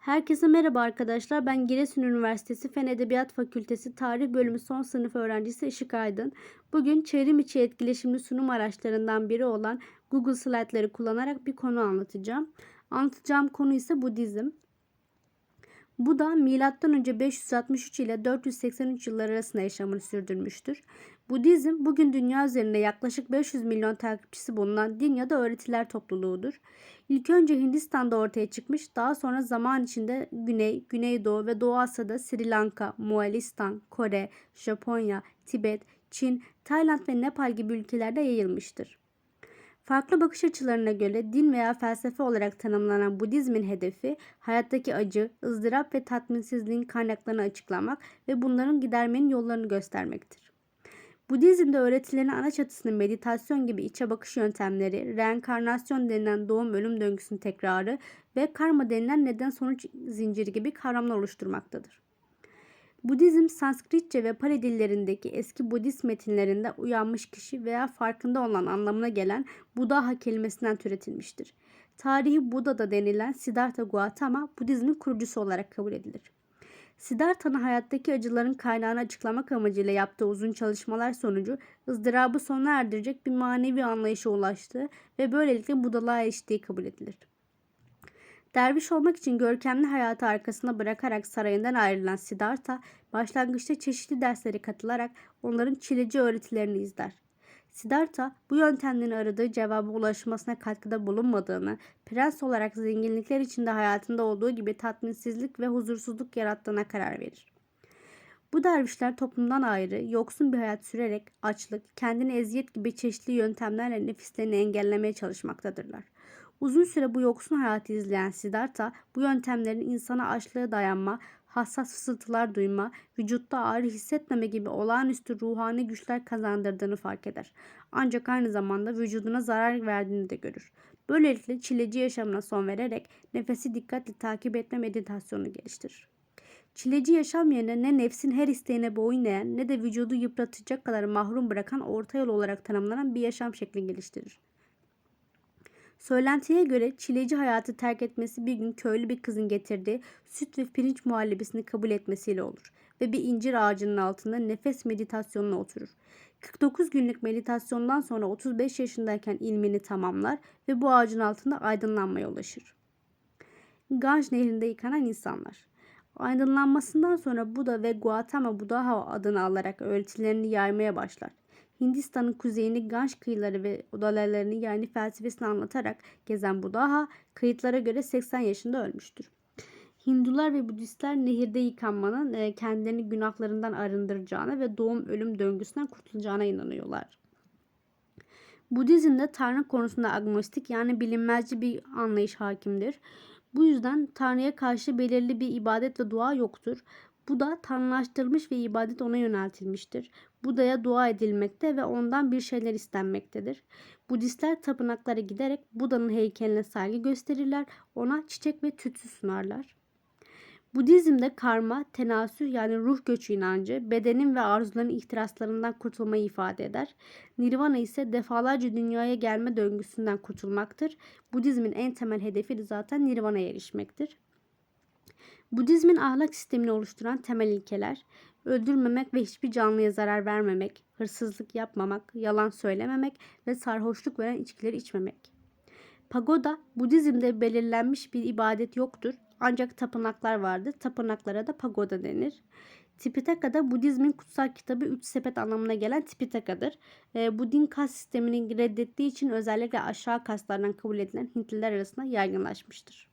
Herkese merhaba arkadaşlar. Ben Giresun Üniversitesi Fen Edebiyat Fakültesi Tarih Bölümü son sınıf öğrencisi Işık Aydın. Bugün çevrim içi etkileşimli sunum araçlarından biri olan Google Slide'ları kullanarak bir konu anlatacağım. Anlatacağım konu ise Budizm. Bu da M.Ö. 563 ile 483 yıllar arasında yaşamını sürdürmüştür. Budizm bugün dünya üzerinde yaklaşık 500 milyon takipçisi bulunan din ya da öğretiler topluluğudur. İlk önce Hindistan'da ortaya çıkmış, daha sonra zaman içinde Güney, Güneydoğu ve Doğu Asya'da Sri Lanka, Moğolistan, Kore, Japonya, Tibet, Çin, Tayland ve Nepal gibi ülkelerde yayılmıştır. Farklı bakış açılarına göre din veya felsefe olarak tanımlanan Budizmin hedefi hayattaki acı, ızdırap ve tatminsizliğin kaynaklarını açıklamak ve bunların gidermenin yollarını göstermektir. Budizm'de öğretilerin ana çatısının meditasyon gibi içe bakış yöntemleri, reenkarnasyon denilen doğum ölüm döngüsünün tekrarı ve karma denilen neden sonuç zinciri gibi kavramlar oluşturmaktadır. Budizm, Sanskritçe ve Pali dillerindeki eski Budist metinlerinde uyanmış kişi veya farkında olan anlamına gelen Buddha kelimesinden türetilmiştir. Tarihi Buda'da denilen Siddhartha Gautama Budizmin kurucusu olarak kabul edilir. Siddhartha'nın hayattaki acıların kaynağını açıklamak amacıyla yaptığı uzun çalışmalar sonucu ızdırabı sona erdirecek bir manevi anlayışa ulaştığı ve böylelikle budalığa eriştiği kabul edilir. Derviş olmak için görkemli hayatı arkasına bırakarak sarayından ayrılan Siddhartha, başlangıçta çeşitli derslere katılarak onların çileci öğretilerini izler. Siddhartha bu yöntemlerin aradığı cevaba ulaşmasına katkıda bulunmadığını, prens olarak zenginlikler içinde hayatında olduğu gibi tatminsizlik ve huzursuzluk yarattığına karar verir. Bu dervişler toplumdan ayrı, yoksun bir hayat sürerek açlık, kendini eziyet gibi çeşitli yöntemlerle nefislerini engellemeye çalışmaktadırlar. Uzun süre bu yoksun hayatı izleyen Siddhartha bu yöntemlerin insana açlığa dayanma, hassas fısıltılar duyma, vücutta ağrı hissetmeme gibi olağanüstü ruhani güçler kazandırdığını fark eder. Ancak aynı zamanda vücuduna zarar verdiğini de görür. Böylelikle çileci yaşamına son vererek nefesi dikkatle takip etme meditasyonu geliştirir. Çileci yaşam yerine ne nefsin her isteğine boyun eğen ne de vücudu yıpratacak kadar mahrum bırakan orta yol olarak tanımlanan bir yaşam şekli geliştirir. Söylentiye göre çileci hayatı terk etmesi bir gün köylü bir kızın getirdiği süt ve pirinç muhallebisini kabul etmesiyle olur ve bir incir ağacının altında nefes meditasyonuna oturur. 49 günlük meditasyondan sonra 35 yaşındayken ilmini tamamlar ve bu ağacın altında aydınlanmaya ulaşır. Ganj nehrinde yıkanan insanlar. Aydınlanmasından sonra Buda ve Gautama Buddha adını alarak öğretilerini yaymaya başlar. Hindistan'ın kuzeyini Ganj kıyıları ve odalarını yani felsefesini anlatarak gezen Buddha kayıtlara göre 80 yaşında ölmüştür. Hindular ve Budistler nehirde yıkanmanın e, kendilerini günahlarından arındıracağına ve doğum ölüm döngüsünden kurtulacağına inanıyorlar. Budizm'de Tanrı konusunda agnostik yani bilinmezci bir anlayış hakimdir. Bu yüzden Tanrı'ya karşı belirli bir ibadet ve dua yoktur. Bu da tanrılaştırılmış ve ibadet ona yöneltilmiştir. Buda'ya dua edilmekte ve ondan bir şeyler istenmektedir. Budistler tapınaklara giderek Buda'nın heykeline saygı gösterirler, ona çiçek ve tütsü sunarlar. Budizm'de karma, tenasü yani ruh göçü inancı, bedenin ve arzuların ihtiraslarından kurtulmayı ifade eder. Nirvana ise defalarca dünyaya gelme döngüsünden kurtulmaktır. Budizmin en temel hedefi de zaten Nirvana'ya erişmektir. Budizmin ahlak sistemini oluşturan temel ilkeler, öldürmemek ve hiçbir canlıya zarar vermemek, hırsızlık yapmamak, yalan söylememek ve sarhoşluk veren içkileri içmemek. Pagoda, Budizm'de belirlenmiş bir ibadet yoktur ancak tapınaklar vardır. Tapınaklara da pagoda denir. Tipitaka Budizmin kutsal kitabı üç sepet anlamına gelen Tipitaka'dır. E, bu din kas sistemini reddettiği için özellikle aşağı kaslardan kabul edilen Hintliler arasında yaygınlaşmıştır.